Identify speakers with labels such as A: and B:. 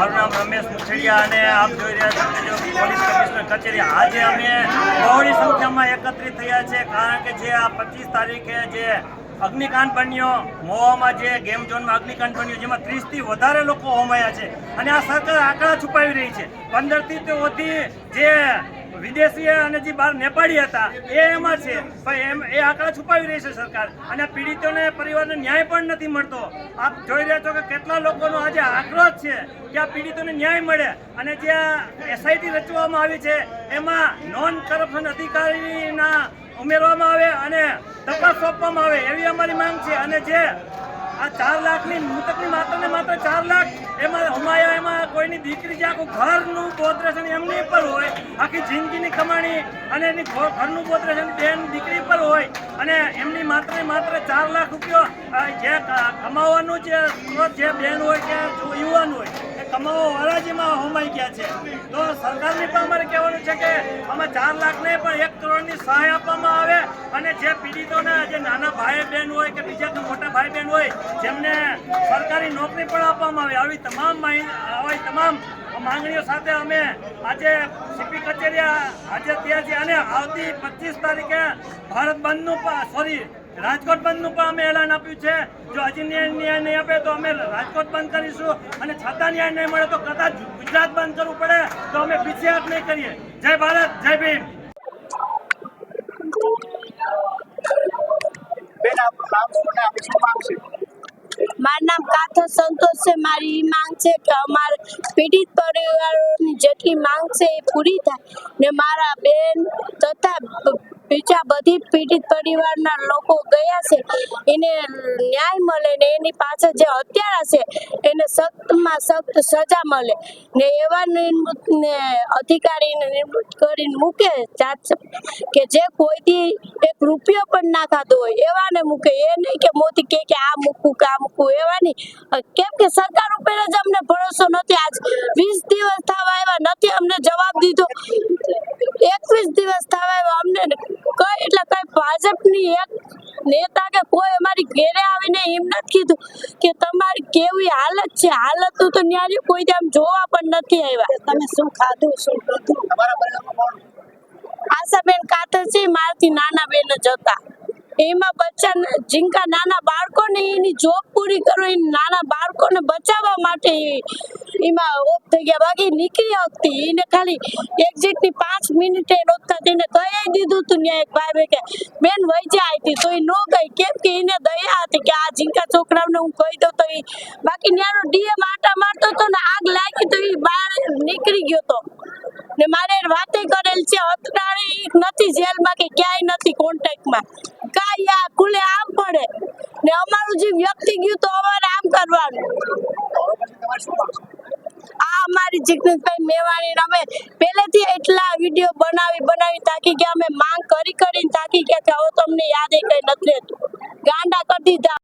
A: મારું નામ રમેશ મુછડિયા અને આપ જોઈ રહ્યા છો પોલીસ કમિશનર કચેરી. આજે અમે બહોળી સંખ્યામાં એકત્રિત થયા છે, કારણ કે જે આ પચીસ તારીખે જે અગ્નિકાંડ બન્યો, મોવામાં જે ગેમ ઝોનમાં અગ્નિકાંડ બન્યો, જેમાં ત્રીસથી વધારે લોકો હોમાયા છે. અને આ સરકાર આંકડા છુપાવી રહી છે. પંદરથી તો વધી જે વિદેશી અને જે બાર નેપાળી હતા, એ એમાં છે. પણ એમ, એ આંકડા છુપાવી રહી છે સરકાર. અને પીડિતોને, પરિવારને ન્યાય પણ નથી મળતો. આપ જોઈ રહ્યા છો કે કેટલા લોકોનો આજે આક્રોશ છે કે આ પીડિતોને ન્યાય મળે. અને જે એસઆઈટી રચવામાં આવી છે, એમાં નોન કરપ્શન અધિકારીના ઉમેરવામાં આવે અને તપાસ સોંપવામાં આવે એવી અમારી માંગ છે. અને જે આ ચાર લાખની, મૃતકની માત્રને માત્ર ચાર લાખ કોઈની દીકરી જે આખું ઘરનું ગોત્રેશન એમની પર હોય, આખી જિંદગીની કમાણી અને એની ઘરનું ગોત્રેશન બેન દીકરી પર હોય, અને એમની માત્ર માત્ર ચાર લાખ રૂપિયો જે કમાવાનું જે સ્ત્રોત જે બેન હોય કે યુવાન હોય, એ કમાવા હરાજીમાં હોમાઈ ગયા છે. તો સરકારને પણ અમારે કહેવાનું છે કે અમે ચાર લાખને પણ એક કરોડની સહાય આપવામાં આવે, અને જે પીડિતોના જે નાના ભાઈ બહેન હોય કે બીજા કોઈ ભાઈ બહેન હોય, જેમને સરકારી નોકરી પણ આપવામાં આવે. આવી તમામ આવી તમામ માંગણીઓ સાથે અમે આજે સીપી કચેરી, આજે ત્યાં છે અને આવતી પચીસ તારીખે ભારત બંધનું સોરી, રાજકોટ બંધનું પણ અમે એલાન આપ્યું છે. જો હજી ન્યાય નહીં આપે તો અમે રાજકોટ બંધ કરીશું અને છતાં ન્યાય નહીં મળે તો કદાચ ગુજરાત બંધ કરવું પડે, તો અમે પીછેહટ નહીં કરીએ. જય ભારત, જય ભીમ
B: બેન
C: મારું નામ કાથો સંતોષ છે. મારી એ માંગ છે કે અમારે પીડિત પરિવારોની જેટલી માંગ છે એ પૂરી થાય ને મારા બેન તથા બીજા બધી પીડિત પરિવારના લોકો ગયા છે. એને ન્યાય મળે ને એની પાછળ જે હત્યારા છે એને સખ્તમાં સખ્ત સજા મળે. ને એવા નિવૃત્ત ને અધિકારીને નિવૃત્ત કરીને મૂકે જાત કે જે કોઈથી એક રૂપિયો પણ ના ખાતો હોય એવાને મૂકે. એ નહીં કે મોદી કે કે આ મૂકવું કે આ મૂકવું એવા નહીં. અ, કેમ કે સરકાર ઉપર જ અમને ભરોસો નથી આજ વીસ દિવસ થવા આવ્યા નથી અમને જવાબ દીધો એકવીસ દિવસ થવા આવ્યા અમને કઈ એટલે કઈ ભાજપની એક નેતા કે કોઈ અમારી ઘેરે આવીને એમ નથી કીધું કે તમારી કેવી હાલત છે? હાલત તો ન્યારી કોઈ આમ જોવા પણ નથી આવ્યા. તમે શું ખાધું શું પીધું? આશાબેન કાતર છે મારાથી નાના બેન જ હતા. એમાં બચ્ચા જિંકા નાના બાળકોને એની જોબ પૂરી કરો એ નાના બાળકોને બચાવવા માટે એમાં ઓફ થઈ ગયા. બાકી નીકળી હતી એને ખાલી એક્ઝિટની પાંચ મિનિટે રોકતા તેને કહી દીધું તું ન્યાય એક ભાઈ કે બેન વહી જાય હતી તો એ ન ગઈ. કેમ કે એને દયા હતી કે આ જિંકા છોકરાઓને હું કહી દઉં તો એ બાકી ન્યાનો ડીએમ આટા મારતો હતો ને આગ લાગી તો એ બહાર નીકળી ગયો તો. ને મારે વાતે કરેલ છે અત્યારે નથી જેલમાં કે ક્યાંય નથી કોન્ટેક્ટમાં. કાંઈ આ ખુલે આમ પડે. ને અમારું જે વ્યક્તિ ગયું તો અમારે આમ કરવાનું. આ અમારી જિગ્નેશભાઈ મેવાણી અમે પહેલેથી એટલા વીડિયો બનાવી બનાવી તાકી કે અમે માંગ કરી, કરીને તાકી કે હવે તમને યાદ એ કઈ નથી રહેતું. ગાંડા કરી દીધા.